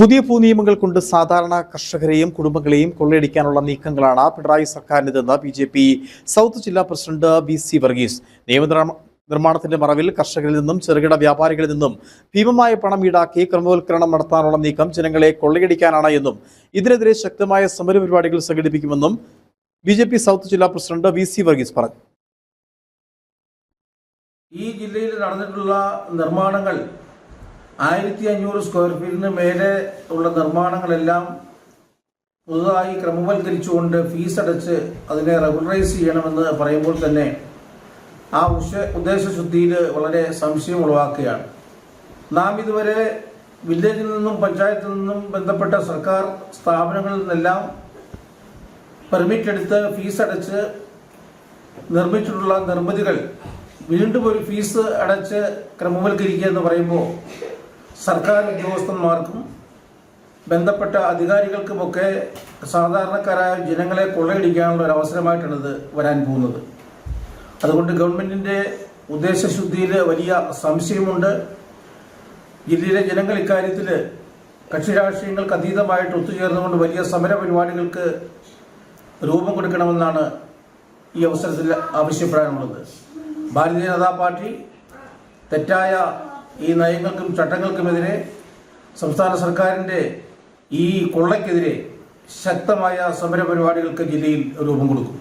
പുതിയ ഭൂനിയമങ്ങൾ കൊണ്ട് സാധാരണ കർഷകരെയും കുടുംബങ്ങളെയും കൊള്ളയടിക്കാനുള്ള നീക്കങ്ങളാണ് പിണറായി സർക്കാരിന്റെതെന്ന് ബി ജെ പി സൗത്ത് ജില്ലാ പ്രസിഡന്റ് ബി സി വർഗീസ്. നിയമ നിർമ്മാണത്തിന്റെ മറവിൽ കർഷകരിൽ നിന്നും ചെറുകിട വ്യാപാരികളിൽ നിന്നും ഭീമമായ പണം ഈടാക്കി ക്രമവൽക്കരണം നടത്താനുള്ള നീക്കം ജനങ്ങളെ കൊള്ളയടിക്കാനാണ് എന്നും ഇതിനെതിരെ ശക്തമായ സമരപരിപാടികൾ സംഘടിപ്പിക്കുമെന്നും ബി ജെ പി സൗത്ത് ജില്ലാ പ്രസിഡന്റ് ബി സി വർഗീസ് പറഞ്ഞു. ഈ ജില്ലയിൽ നടന്നിട്ടുള്ള നിർമ്മാണങ്ങൾ ആയിരത്തി അഞ്ഞൂറ് സ്ക്വയർ ഫീറ്റിന് മേലെ ഉള്ള നിർമ്മാണങ്ങളെല്ലാം പുതുതായി ക്രമവൽക്കരിച്ചുകൊണ്ട് ഫീസ് അടച്ച് അതിനെ റെഗുലറൈസ് ചെയ്യണമെന്ന് പറയുമ്പോൾ തന്നെ ആ ഉഷ ഉദ്ദേശശുദ്ധിയിൽ വളരെ സംശയം ഉളവാക്കുകയാണ്. നാം ഇതുവരെ വില്ലേജിൽ നിന്നും പഞ്ചായത്തിൽ നിന്നും ബന്ധപ്പെട്ട സർക്കാർ സ്ഥാപനങ്ങളിൽ നിന്നെല്ലാം പെർമിറ്റ് എടുത്ത് ഫീസ് അടച്ച് നിർമ്മിച്ചിട്ടുള്ള നിർമ്മിതികൾ വീണ്ടും ഒരു ഫീസ് അടച്ച് ക്രമവൽക്കരിക്കുക എന്ന് പറയുമ്പോൾ സർക്കാർ ഉദ്യോഗസ്ഥന്മാർക്കും ബന്ധപ്പെട്ട അധികാരികൾക്കുമൊക്കെ സാധാരണക്കാരായ ജനങ്ങളെ കൊള്ളയടിക്കാനുള്ള ഒരു അവസരമായിട്ടാണ് ഇത് വരാൻ പോകുന്നത്. അതുകൊണ്ട് ഗവൺമെന്റിന്റെ ഉദ്ദേശശുദ്ധിയിൽ വലിയ സംശയമുണ്ട്. ജില്ലയിലെ ജനങ്ങൾ ഇക്കാര്യത്തിൽ കക്ഷി രാഷ്ട്രീയങ്ങൾക്ക് അതീതമായിട്ട് ഒത്തുചേർന്നുകൊണ്ട് വലിയ സമര പരിപാടികൾക്ക് രൂപം കൊടുക്കണമെന്നാണ് ഈ അവസരത്തിൽ ആവശ്യപ്പെടാനുള്ളത്. ഭാരതീയ ജനതാ പാർട്ടി തെറ്റായ ഈ നയങ്ങൾക്കും ചട്ടങ്ങൾക്കുമെതിരെ സംസ്ഥാന സർക്കാരിന്റെ ഈ കൊള്ളയ്ക്കെതിരെ ശക്തമായ സമരപരിപാടികൾക്ക് ജില്ലയിൽ രൂപം കൊടുക്കും.